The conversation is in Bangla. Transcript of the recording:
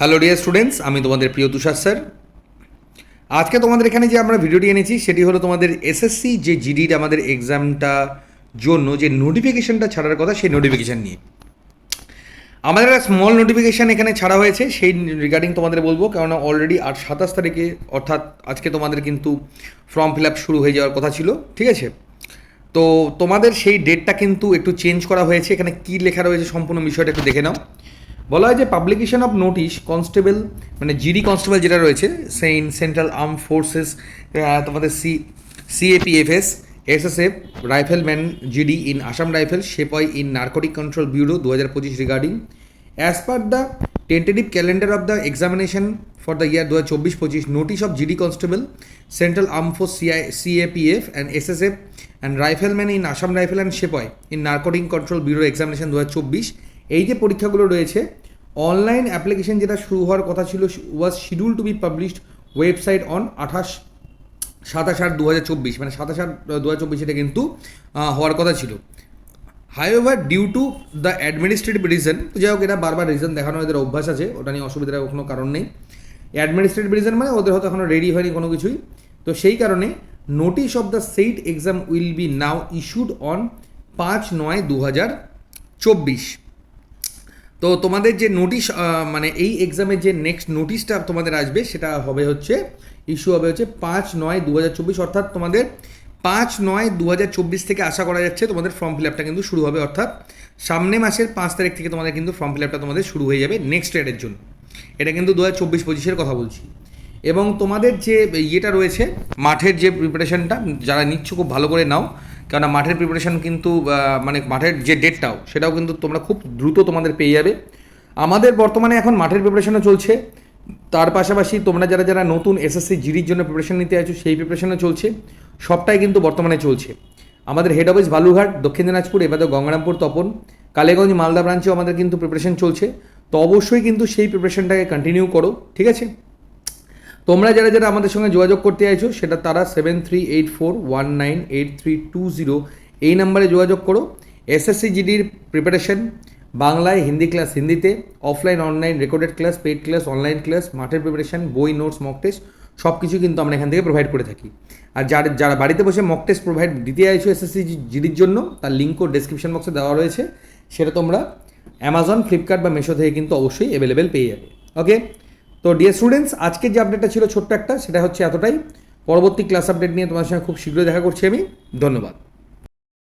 হ্যালো ডিয়ার স্টুডেন্টস আমি তোমাদের প্রিয় তুষার স্যার। আজকে তোমাদের এখানে যে আমরা ভিডিওটি এনেছি, সেটি হলো তোমাদের এসএসসি যে জিডির আমাদের এক্সামটা জন্য যে নোটিফিকেশনটা ছাড়ার কথা, সেই নোটিফিকেশান নিয়ে। আমাদের একটা স্মল নোটিফিকেশান এখানে ছাড়া হয়েছে, সেই রিগার্ডিং তোমাদের বলব, কেননা অলরেডি আট সাতাশ তারিখে, অর্থাৎ আজকে তোমাদের কিন্তু ফর্ম ফিল আপ শুরু হয়ে যাওয়ার কথা ছিল, ঠিক আছে? তো তোমাদের সেই ডেটটা কিন্তু একটু চেঞ্জ করা হয়েছে, এখানে কী লেখা রয়েছে সম্পূর্ণ বিষয়টা একটু দেখে নাও। বলা হয় যে পাবলিকেশন অফ নোটিশ কনস্টেবল মানে জিডি কনস্টেবল যেটা রয়েছে সেইন সেন্ট্রাল আর্ম ফোর্সেস তোমাদের C CAPFs SSF rifleman GD in Assam rifle sepoy in narcotic control bureau দু হাজার পঁচিশ regarding as per the tentative calendar of the examination for the year দু হাজার চব্বিশ পঁচিশ notice of GD constable central arm force CI CAPF and SSF and rifleman in Assam rifle and sepoy in narcotic control bureau examination দু হাজার চব্বিশ। এই যে পরীক্ষাগুলো রয়েছে অনলাইন অ্যাপ্লিকেশন যেটা শুরু হওয়ার কথা ছিল was schedule to be published website on আঠাশ, সাতাশ আট দু হাজার চব্বিশ। মানে সাতাশ আট দু হাজার চব্বিশ এটা কিন্তু হওয়ার কথা ছিল। However due to the administrative reason যাই হোক, এটা বারবার রিজন দেখানো এদের অভ্যাস আছে, ওটা নিয়ে অসুবিধার কোনো কারণ নেই। অ্যাডমিনিস্ট্রেটিভ রিজন মানে ওদের হয়তো এখনও রেডি হয়নি কোনো কিছুই। তো সেই কারণে notice of the said exam will be now issued on পাঁচ নয় দু হাজার চব্বিশ। তো তোমাদের যে নোটিশ মানে এই এক্সামের যে নেক্সট নোটিশটা তোমাদের আসবে, সেটা হবে হচ্ছে ইস্যু হবে হচ্ছে পাঁচ নয় দু হাজার চব্বিশ, অর্থাৎ তোমাদের পাঁচ নয় দু হাজার চব্বিশ থেকে আশা করা যাচ্ছে তোমাদের ফর্ম ফিল আপটা কিন্তু শুরু হবে, অর্থাৎ সামনে মাসের পাঁচ তারিখ থেকে তোমাদের কিন্তু ফর্ম ফিল আপটা তোমাদের শুরু হয়ে যাবে নেক্সট ইয়ারের জন্য। এটা কিন্তু দু হাজার চব্বিশ পঁচিশের কথা বলছি। এবং তোমাদের যে ইয়েটা রয়েছে, মাঠের যে প্রিপারেশনটা যারা নিচ্ছ খুব ভালো করে নাও কেননা মাঠের প্রিপারেশন কিন্তু মানে মাঠের যে ডেটটাও সেটাও কিন্তু তোমরা খুব দ্রুত তোমাদের পেয়ে যাবে। আমাদের বর্তমানে এখন মাঠের প্রিপারেশনও চলছে। তার পাশাপাশি তোমরা যারা যারা নতুন এসএসসি জিডির জন্য প্রিপারেশন নিতে আছো, সেই প্রিপারেশনও চলছে। সবটাই কিন্তু বর্তমানে চলছে। আমাদের হেড অফিস বালুঘাট দক্ষিণ দিনাজপুর এবার গঙ্গারামপুর, তপন, কালেগঞ্জ, মালদা ব্রাঞ্চেও আমাদের কিন্তু প্রিপারেশন চলছে। তো অবশ্যই কিন্তু সেই প্রিপারেশনটাকে কন্টিনিউ করো, ঠিক আছে? তোমরা যারা যারা আমাদের সঙ্গে যোগাযোগ করতে চাইছো, সেটা তারা seven three eight four one nine eight three two zero এই নাম্বারে যোগাযোগ করো। এসএসসি জিডির প্রিপারেশন বাংলায় হিন্দি ক্লাস হিন্দিতে offline online recorded class paid class online class মাঠের প্রিপারেশন বই নোটস মক টেস্ট সব কিছু কিন্তু আমরা এখান থেকে প্রোভাইড করে থাকি। আর যারা যারা বাড়িতে বসে মক টেস্ট প্রোভাইড দিতে চাইছো এসএসসি জিডির জন্য, তার লিঙ্কও ডেসক্রিপশন বক্সে দেওয়া রয়েছে। সেটা তোমরা অ্যামাজন ফ্লিপকার্ট বা মেশো থেকে কিন্তু অবশ্যই অ্যাভেলেবেল পেয়ে যাবে। ওকে তো ডিয়ার স্টুডেন্টস আজকের যে আপডেটটা ছিল ছোট্ট একটা, সেটা হচ্ছে এতটাই। পরবর্তী ক্লাস আপডেট নিয়ে তোমার সঙ্গে খুব শীঘ্রই দেখা করছি আমি। ধন্যবাদ।